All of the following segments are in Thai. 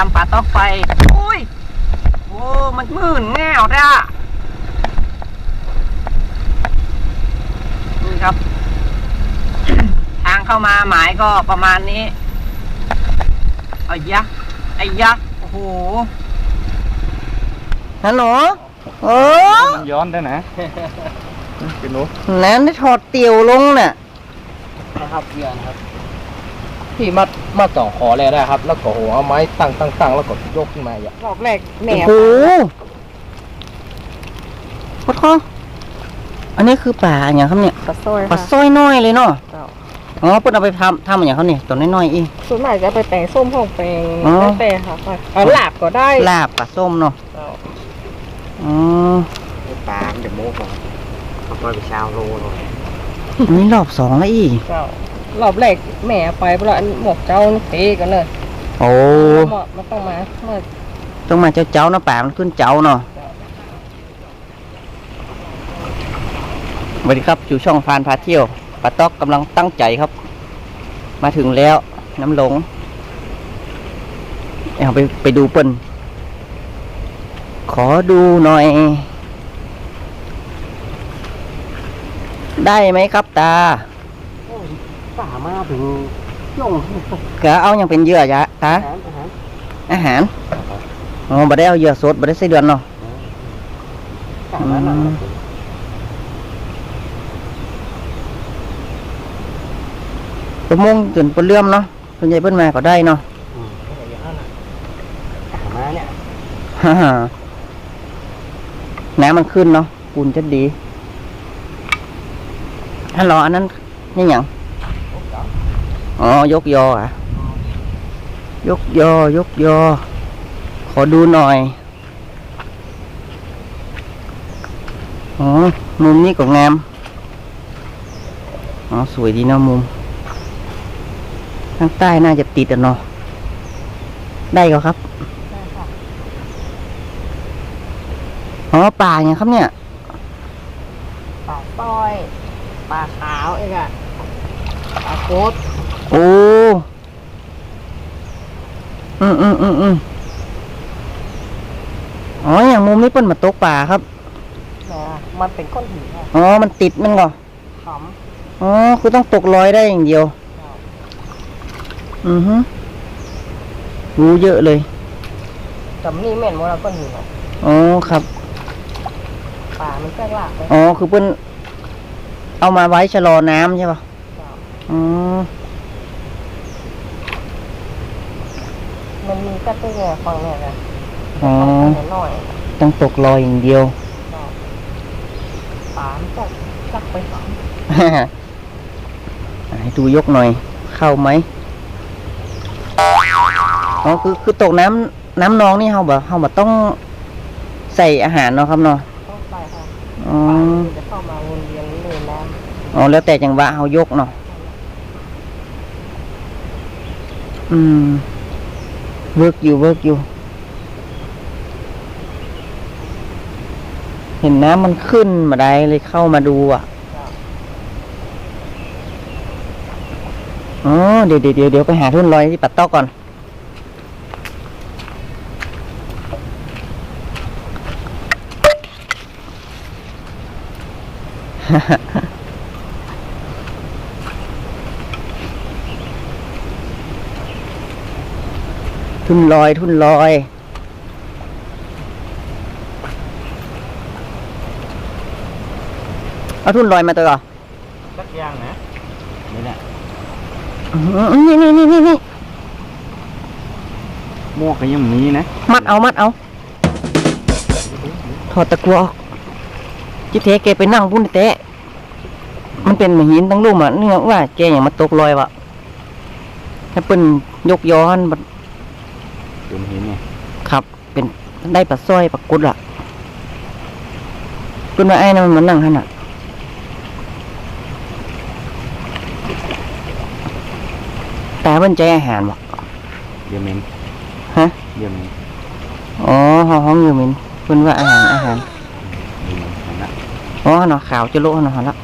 ามปลาตอกไปอุ้ยโอ้มันมื่นแง่วด้ะนี่ครับ ทางเข้ามาหมายก็ประมาณนี้ไอ้ยะไอ้ยะโอ้โหฮัลโหลโอ้มันย้อนได้นะเป็นหนูนั้นได้ถอดเตียวลงน่ะนะครับเพื่อนครับ ที่มัดมัดสองคอเลยได้ครับ แล้วก็โหเอาไม้ตั้งตั้งตั้งแล้วก็ยกขึ้นมาอย่างรอบแรกแหนโอ้บโหพดคออันนี้คือป่าอย่างครับเนี่ยปลาสร้อยปลาค่ะสร้อยน้อยเลยเนาะเจ้าอ๋อเพิ่นเอาไปทำทำอย่างเขาเนี่ยตัวน้อยๆอีส่วนมากจะเอาไปแปลงส้มห้องแปลงอ๋อ แล้วแต่ค่ะเอาหลาบก็ได้ลาบปลาส้มเนาะเจ้าอ๋อปลามันจะโมกก่อนเขาปล่อยไปชาวโลหน่อยอันนี้รอบสองแล้วอีเจ้า รอบแรกแหม่ไปเพราะอันหมวกเจ้านี่เทกันเลยโอ้เหมาะมันต้องมาเมื่อต้องมาเจ้าเจ้าๆเนาะป่ามันขึ้นเจ้าเนาะสวัสดีครับอยู่ช่องฟานพาเที่ยวปลาต๊อกกำลังตั้งใจครับ มาถึงแล้วน้ำหลงเอาไปไปดูเปิ้นขอดูหน่อย ได้ไหมครับตา ป่ามาถึงลงกะเอาอย่างเป็นเหยื่อยะตาอาหารอาหารอาหารอ๋อบ่ได้เอาเหยื่อสดบ่ได้ใส่เดือนเนาะป่ามาหนักอืมประมงจนปนเลื่อมเนาะส่วนใหญ่เพิ่นมาก็ได้เนาะอืมก็อย่างนั้นน่ะป่ามาเนี่ยฮ่าฮ่าน้ำมันขึ้นเนาะปูนจะดีฮัลโหลอันนั้นนี่หยัง อ๋อยกยออะ ยกยอ ยกยอ ขอดูหน่อย อ๋อ มุมนี้ก็งาม อ๋อ สวยดีเนาะมุม ข้างใต้น่าจะติดอะเนาะ ได้ก็ครับ อ๋อ ป่าอย่างครับเนี่ยปลาสร้อยปลาขาวเองอะปลาโคตร โอ้อืมอืมอืมอืมอ๋ออย่างมุมนี้เปิ้นมาตกป่าครับนะมันเป็นก้อนหินอะอ๋อ มันติดมันก็ขอ๋อ คือต้องตกลอยได้อย่างเดียวอือฮึรู้เยอะเลยำจำนี่แม่นว่าเราก้อนหินอะอ๋อครับปลามันแทรกลากไปอ๋อ คือเปิ้นเอามาไว้ชะลอน้ำใช่ป่ะเจ้าอ๋อ มันมีกระตุ้งไงฟังเนี่ยนะอ๋อฟังหน่อยต้องตกลอยอย่างเดียวเจ้าปลามันจะลักไปสองให้ดูยกหน่อย เข้าไหมอ๋อคือคือตกน้ำน้ำนองนี่เฮาบ่เฮาบ่ต้องใส่อาหารเนาะครับเนาะต้องไปค่ะอ๋อปลามันจะเข้ามาวนเวียนเลยน้ำอ๋อแล้วแต่จังหวะเฮายกเนาะอืม เวิร์กอยู่เวิร์กอยู่ เห็นน้ำมันขึ้นมาได้เลยเข้ามาดูอะอ๋อเดี๋ยวเดี๋ยวเดี๋ยวไปหาทุ่นลอยที่ปัดตอกก่อน ทุ่นลอย ทุ่นลอย เอาทุ่นลอยมาตัวก่อนสักอย่างนะนี่แหละอื้อนี่นี่นี่นี่นี่หมวกก็ยังมีนะ มัดเอา มัดเอา ถอดตะกัวออกจิเทแกไปนั่งพุ่นแตะ มันเป็นหินตั้งลูกอะนี่ว่าแกอย่างมาตกลอยวะถ้าเป็นยกย้อนบัดเป็นหินไง ครับ เป็น ได้ปลาสร้อยปลากุดล่ะคุณว่าไอ้นั่นมันมานั่งขนาดตาเพิ่นใจอาหารบ่เดี๋ยวเหม็นฮะเดี๋ยวเหม็นอ๋อห้องห้องอยู่มินเพิ่นว่าอาหารอาหารเดี๋ยวเหม็นนั่นน่ะอ๋อเนาะขาวจะโลเนาะละ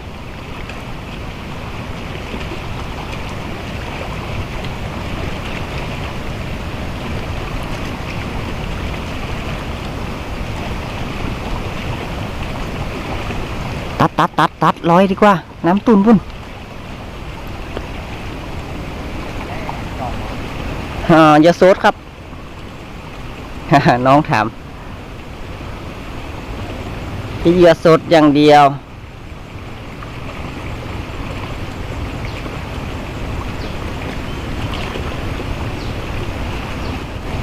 ตัดตัดตัดตัดร้อยดีกว่า น้ำตุนพุ่นอ่าอย่าโซดครับ น้องถามที่เหยื่อสดอย่างเดียว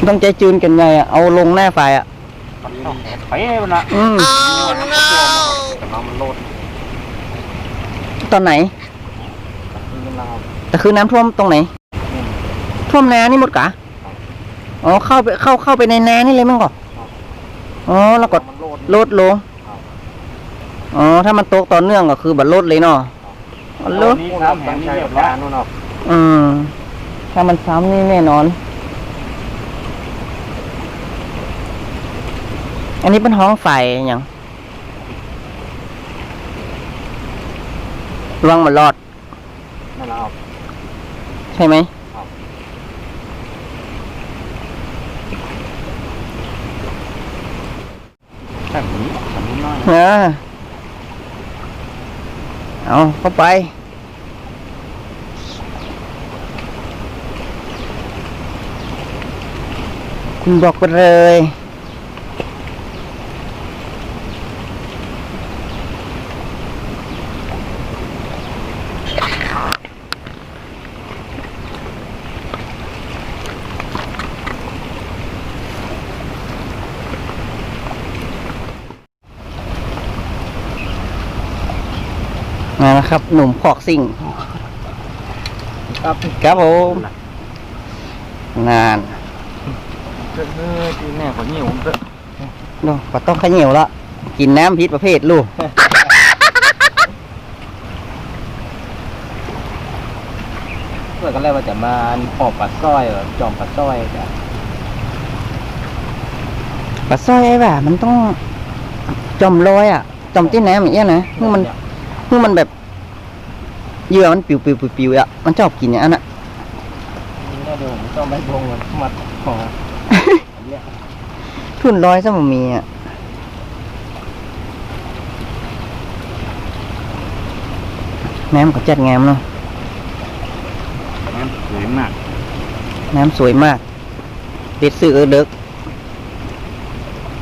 ต้องใจจูนกันไงอะ เอาลงหน้าไฟอะไปมันละอืมน้ำมันโลด ตอนไหนนี่เราแต่คือน้ำท่วมตรงไหน ท่วมนานี่หมดกะอ๋อเข้าไปเข้าเข้าไปในนานี่เลยมั้งก่ออ๋อแล้วก็มันโลดลดลงอ๋อถ้ามันตกต่อเนื่องก็คือบัดลดเลยเนาะบัดลดนี่น้ำแห้งเรียบร้อยนู่นเนาะอืมถ้ามันซ้ำนี่แน่นอน อันนี้เป็นห้องไฟอย่าง ระวังมันรอดนั่นเราใช่ไหมแบบนี้แบบนี้น้อยเออเอาเข้าไป คุณบอกไปเลย มาแล้วครับ หนุ่มพอกซิ่ง ครับครับผมนานเออจีแน่คนนี้ผมเถอะดูก็ต้องขยเหนียวละกินน้ำพิษประเภทลูกเพื่อกันแล้วว่าจะมาหอบปัดสร้อยเหรอจอมปัดสร้อยจ้ะปลาสร้อยไอ้บ่ามันต้องจอมลอยอะจอมที่น้ำอย่างเงี้ยนะคือมันคือมันแบบ เหยื่อมันปิวปิวปิวปิวอะมันชอบกินอย่างนั้นอะนี่น่าเดี๋ยวผมต้องไปบงมันมัดคอเนี่ยทุนร้อยซะมันมีอะน้ำก็จัดงามเนาะน้ำสวยมาก น้ำสวยมากเด็ดซื้อเออเด็ก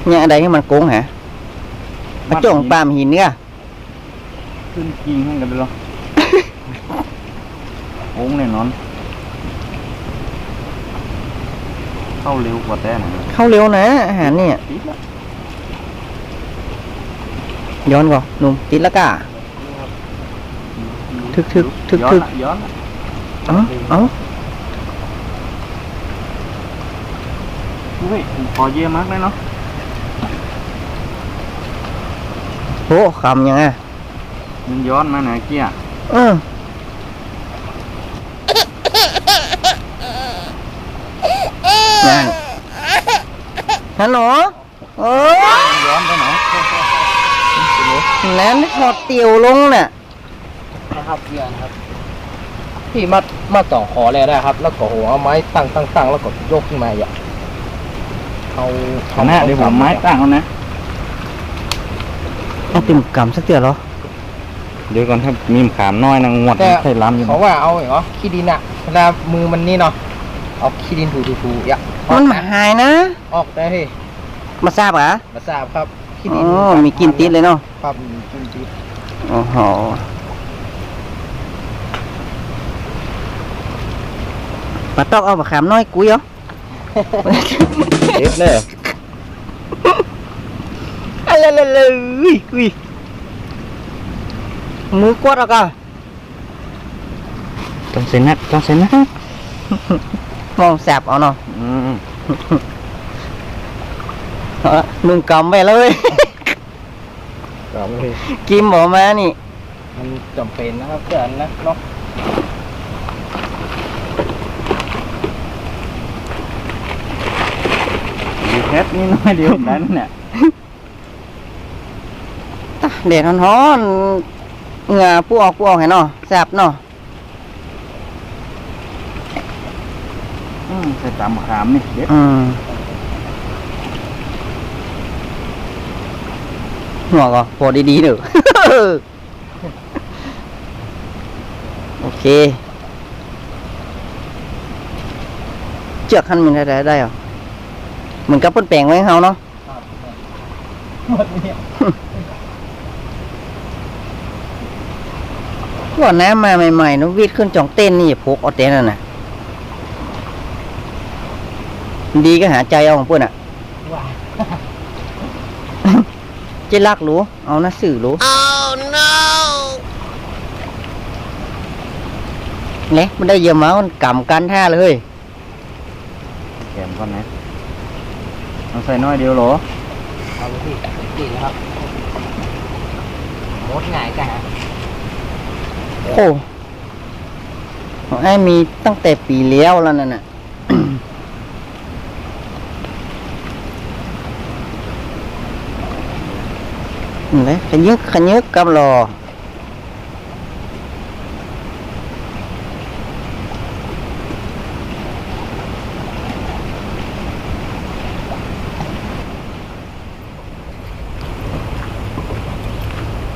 เนี่ยอะไรให้มันโกงฮะมาจ่องปามหินเนี่ยขึ้นกิงให้กันเลยหรอโอ้ งแน่นอน เข้าเร็วกว่าแต่หน่อยเข้าเร็วนะอาหารเนี่ยติดละย้อนก่อนหนุ่มติดและกะทึกทึกทึกย้อนทึกละย้อนละเอ้าเอ้าอุ้ยพอเยอะมากเลยเนาะโหคำยังไงมันย้อนมาไหนเกี้ยเออนั่น ฮัลโหลโอ้ยย้อนไปไหนน้ำถอดเตียวลงน่ะนะครับเพื่อนครับพี่มัดมัดสองคอเลยได้ครับ แล้วก็โหเอาไม้ตั้งตั้งตั้งแล้วก็ยกขึ้นมาอย่าเอาเอาหน้าเดี๋ยวผมไม้ตั้งเอานะเอาติ่มกำสักเตียวเหรอเดี๋ยวก่อนถ้ามีขามน้อยนางงวดแต่ใส่ล้ำอยู่เขาว่าเอาเหรอขี้ดินอะเวลามือมันนี่เนาะเอาขี้ดินถูถูถูอย่าออมันกมาหายนะ ออกได้พี่มาทราบเหรอมาทราบครับขี้อ๋ดิอนมีกินติดเลยเนาะครับมีกินติดโอ้โหปลาตอกเอาปลาขามน้อยกุ้ยเหรอเด็ดเลยอะไรเลยเลยอุ้ยมือกวดเออกอะต้องเซ็นนักต้องเซ็นนักมองแสบเอาเนาะ อืมเอา ละนุ่งกำไปเลยครับพี่กิมบอกมานี่ มันจำเป็นนะครับเพื่อนนะเนาะดีแคทนี่น้อยเดียวได้นั่นแหละแดดร้อนๆเหงื่อปูออกปูออกเห็นเนาะแสบเนาะอืมใส่ตามขามนี่เด็ด หัวก็พอดีๆหนึ่งโอเคเจือกขั้นมันได้ได้เหรอเหมือนกับเปิ้นแปลงไว้เขาเนาะก่อนน้ำมาใหม่ๆนุวิดขึ้นจองเต้นนี่พกเอเต้นน่ะนดีก็หาใจเอาของเพื่อนอะ เจรักรู้ เอานะสื่อรู้ oh no เละมันได้เยอะมามันกำกันท่าเลยเฮ้ยแกมก่อนนะเอาใส่น้อยเดียวเหรอเอาเลยพี่ตีนะครับมดง่ายกันฮะโอ้ของไอ้มีตั้งแต่ปีเลี้ยวแล้วนั่นน่ะ นั่นแหละขยึกขยึกกับรอ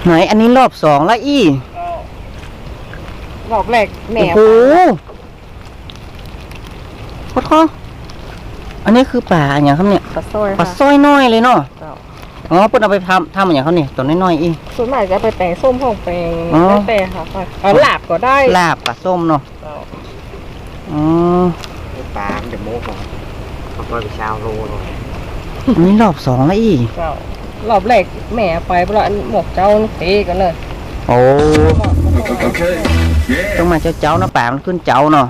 ไหนอันนี้รอบสองแล้วอี้รอบแรกแหนโอ้วโหปะท้ออันนี้คือป่าอย่างครับเนี่ยปลาสร้อยปลาค่ะ สร้อยน้อยเลยเนาะเจ้า อ๋อเพิ่นเอาไปทำทำอย่างเขาเนี่ยตัวน้อยๆอีส่วนมากจะไปแปลงส้มห้องแปลงอ๋อ แล้วแต่ค่ะเอาลาบก็ได้ลาบปลาส้มเนาะเจ้าอ๋อปลามันจะโมกเหรอเขาปล่อยไปชาวโลเลยอันนี้รอบสองแล้วอีเจ้ารอบแรกแหม่ไปเพราะอันหมกเจ้านี่เทกันเลยโอ้ต้องมาเจ้าเจ้าๆนะป่ามันขึ้นเจ้าเนาะ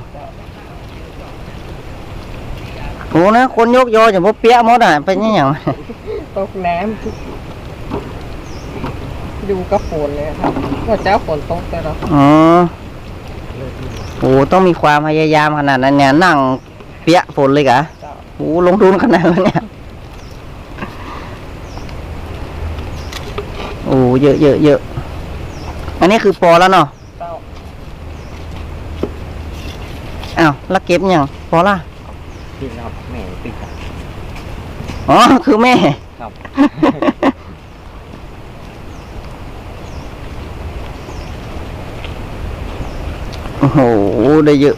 โอ้นะคนยกยออย่างพวกเปียะหมดอะเป็นยังไง ตกน้ำดูกระฝนเลยครับว่าเจ้าฝนตกแต่เราอ๋อโอ้ต้องมีความพยายามขนาดนั้นเนี่ยนั่งเปียะฝนเลยกะเจ้าโอ้ลงทุนขนาดนั้นเนี่ยโอ้เยอะเยอะเยอะอันนี้คือปอแล้วเนาะเจ้าอ้าวแล้วเก็บยังปอละปิดนะครับแม่ปิดครับอ๋อคือแม่ ครับ โอ้โห ได้เยอะ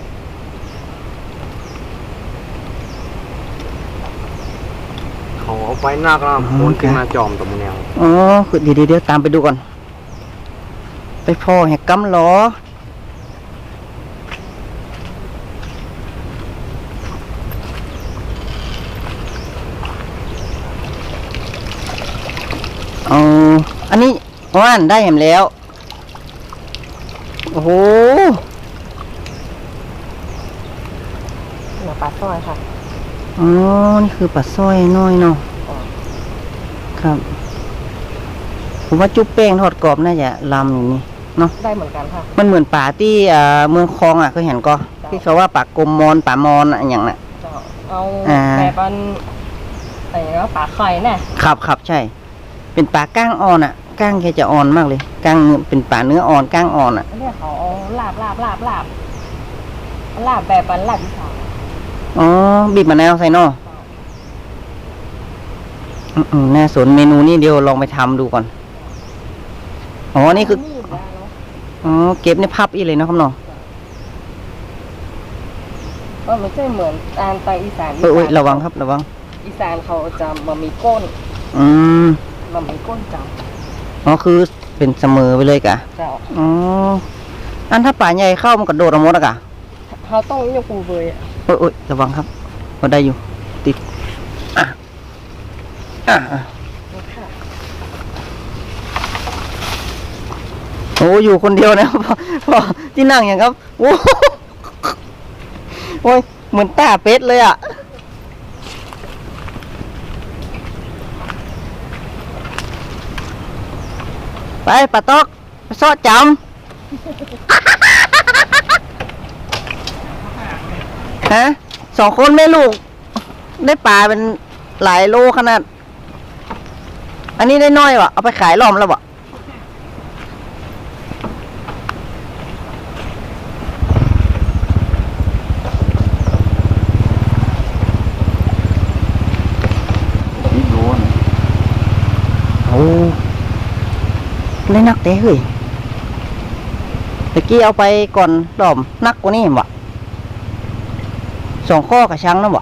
เขาเอาไฟหนักแล้วคนขึ้นมาจอมตรงแนว อ๋อคือเดี๋ยวเดี๋ยวเดี๋ยวตามไปดูก่อน ไปพ่อแหกกำล้อเอาอั นนี้ว่านได้เห็นแล้ว โอ้โหหัวปลาสร้อยค่ะ อ๋อ นี่คือปลาสร้อยน้อยเนาะ ครับ ผมว่าจุ๊บแป้งทอดกรอบน่าจะลำอย่างนี้ได้เหมือนกันค่ะ มันเหมือนป่าที่อ่าเมืองคลองอะเคยเห็นก็ ที่เขาว่าป่ากลมมอนป่ามอนอะอย่างน่ะเจ้าเอาอ่าแบบอันอะไรนะปลาไข่แน่ครับครับใช่ เป็นป่าก้างอ่อนอะ ก้างแกจะอ่อนมากเลยก้างเป็นป่าเนื้ออ่อนก้างอ่อนอะเรียกเขาเอาลาบลาบลาบลาบลาบแบบอันลาบอีสานอ๋อบีบมะนาวใส่เนอะอืมๆน่าสนเมนูนี้เดี๋ยวลองไปทำดูก่อนอ๋อนี่คือมีดนะเนาะอ๋อเก็บในพับอีเลยเนาะครับเนาะก็ไม่ใช่เหมือนตามไปอีสานเอ้ยเอ้ยระวังครับระวัง อีสานเขาจะมามีก้น อืมมามีก้นจัง อ๋อคือเป็นเสมอไปเลยกะเจ้าอ๋ออันถ้าป่าใหญ่เข้ามันกระโดดเอาหมดอะกะเขาต้องยกปูเบยอะโอ้ยโอ้ยระวังครับก็ได้อยู่ ติดอะอะอะโอ้อยู่คนเดียวนะพ่อพ่อที่นั่งอย่างครับโอ้โอ้ยเหมือนตาเป็ดเลยอะ ไปปะตอกไปซอดจำฮะสองคนแม่ลูก ได้ปลาเป็นหลายโลขนาด อันนี้ได้น้อยวะเอาไปขายรอมแล้ววะ นี่ดูนะ โอ้ ได้นักเต้เฮ้ยไปตะกี้เอาไปก่อนดอมนักกว่านี้บ่สองข้อกระชังนะบ่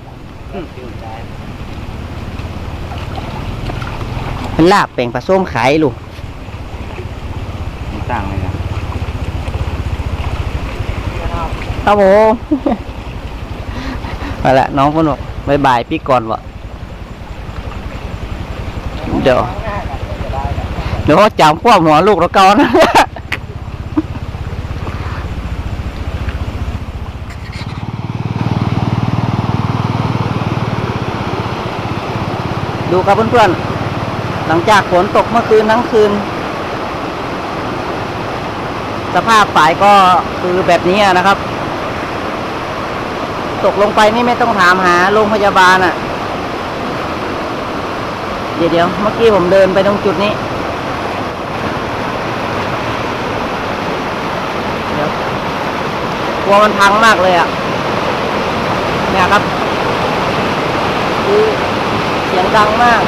เป็นลาบแป่งปลาส้มขายลูกมันต่างเลยนะครับผมมาละน้องคนบอกบายบายพี่ก่อนบ่เดี๋ยว เดี๋ยวเขาจำความหัวลูกเราเก่านะดูครับเพื่อนๆ หลังจากฝนตกเมื่อคืนทั้งคืน สภาพฝายก็คือแบบนี้นะครับ ตกลงไปนี่ไม่ต้องถามหาโรงพยาบาลอะ เดี๋ยวเดี๋ยวเมื่อกี้ผมเดินไปตรงจุดนี้ เดี๋ยว กลัวมันพังมากเลยอะ เนี่ยครับคือเสียงดังมาก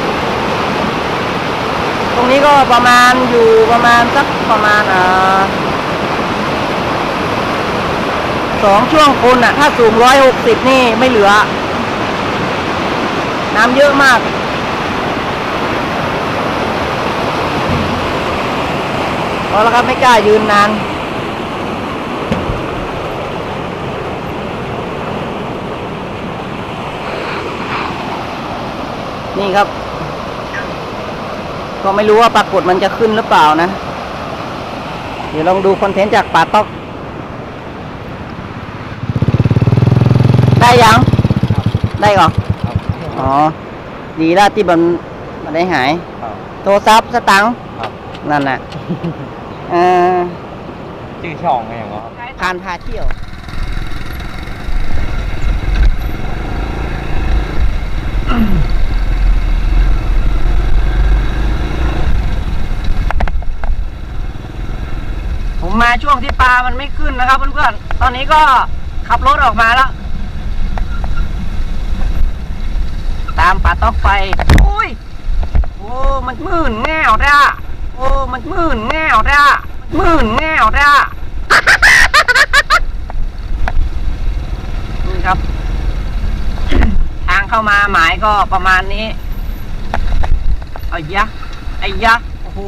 ตรงนี้ก็ประมาณอยู่ประมาณสักประมาณอ่าสองช่วงคนอะ ถ้าสูงร้อยหกสิบนี่ไม่เหลือ น้ำเยอะมากพอแล้วครับไม่กล้ายืนนาน นี่ครับ ก็ไม่รู้ว่าปรากฏมันจะขึ้นหรือเปล่านะ เดี๋ยวลองดูคอนเทนต์จากป่าต๊อก ได้ยัง ได้ก่อนอ๋อ ดีแล้วที่มันมันได้หายครับโทรศัพท์สตังค์ครับนั่นน่ะเออชื่อช่องไงอย่างเงี้ยครับผ่านพาเที่ยว ผ มาช่วงที่ปลามันไม่ขึ้นนะครับเพื่อนๆ ตอนนี้ก็ขับรถออกมาแล้ว ตามป่าต๊อกไปโอ้ย โอ้ มันมื่นแง่วด้าโอ้ มันมื่นแง่วด้ามื่นแง่วด้านี่ครับ ทางเข้ามาหมายก็ประมาณนี้ไอ้ยะไอ้ยะโอ้โห